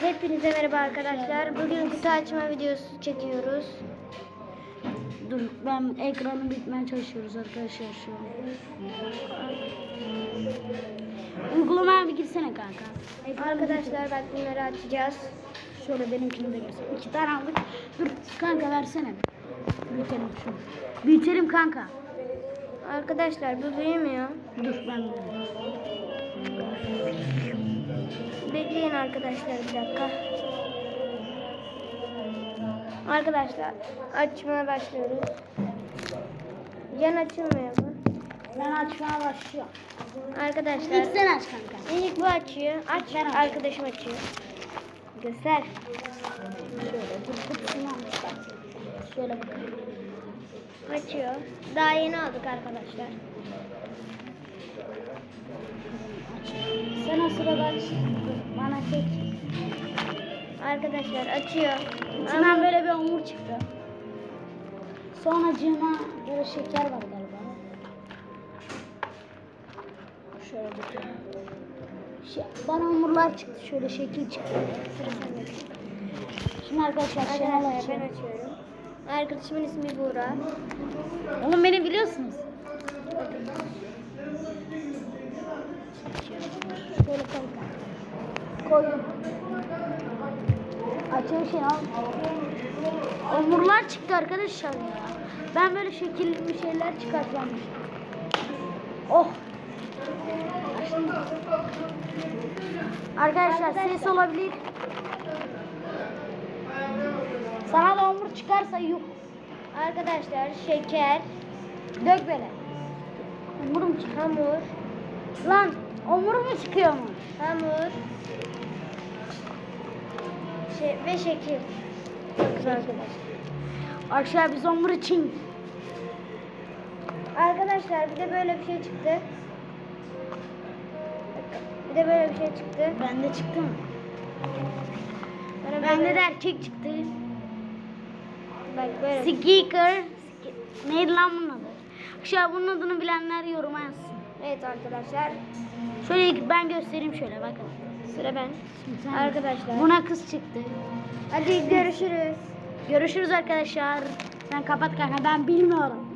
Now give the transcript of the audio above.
Hepinize merhaba arkadaşlar. Bugün kutu açma videosu çekiyoruz. Dur ben ekranı bitmeye çalışıyoruz arkadaşlar şu an. Uygulamaya bir girsene kanka. Arkadaşlar bak bunları açacağız. Şöyle benimkini de göster. İki tane aldık. Dur kanka versene. Büyütelim şunu. Büyütelim kanka. Arkadaşlar bu büyümüyor. Dur ben. Bekleyin arkadaşlar bir dakika. Arkadaşlar açmaya başlıyoruz. Yan açılmıyor bu. Ben açmaya başlıyorum. Arkadaşlar İlk sen aç kanka. ilk bu açıyor. Aç Ben arkadaşım açıyor. Göster. Şöyle. Şöyle bakalım. Açıyor. Daha yeni aldık arkadaşlar. Sen o sırada aç. Bana çek. Arkadaşlar açıyor. İçinden böyle bir hamur çıktı. Sonra cığına böyle şeker var galiba. Şöyle bakayım. Şey, bana hamurlar çıktı. Şöyle şekil çıktı. Sıra sende. Şimdi arkadaşlar Arkadaşlar ben açıyor. açıyorum. Arkadaşımın ismi Buğra. Oğlum beni biliyorsunuz. Şöyle kanka. Koydum. Açıyor Şenol. Hamurlar çıktı arkadaşlar ya. Ben böyle şekilli bir şeyler çıkartmamıştım. Oh. Açtım. Arkadaşlar ses olabilir. Sana da çıkarsa yuh. Arkadaşlar şeker, Dök böyle. Hamurum çıkıyor. hamur, Lan hamur mu çıkıyor mu? hamur şey, ve şekil. Güzel arkadaşlar. Aşağı biz hamur için. Arkadaşlar bir de böyle bir şey çıktı. Bir de böyle bir şey çıktı. Bende çıktı mı? Bende de erkek çıktı. Bak böyle. Sticker. Neydi lan bunun adı? Aşağı bunun adını bilenler yoruma yazsın. Evet arkadaşlar. Şöyle ben göstereyim şöyle bakın. Sıra ben. Sen- Arkadaşlar. Buna kız çıktı. Hadi görüşürüz. Görüşürüz arkadaşlar. Sen kapat kanka ben bilmiyorum.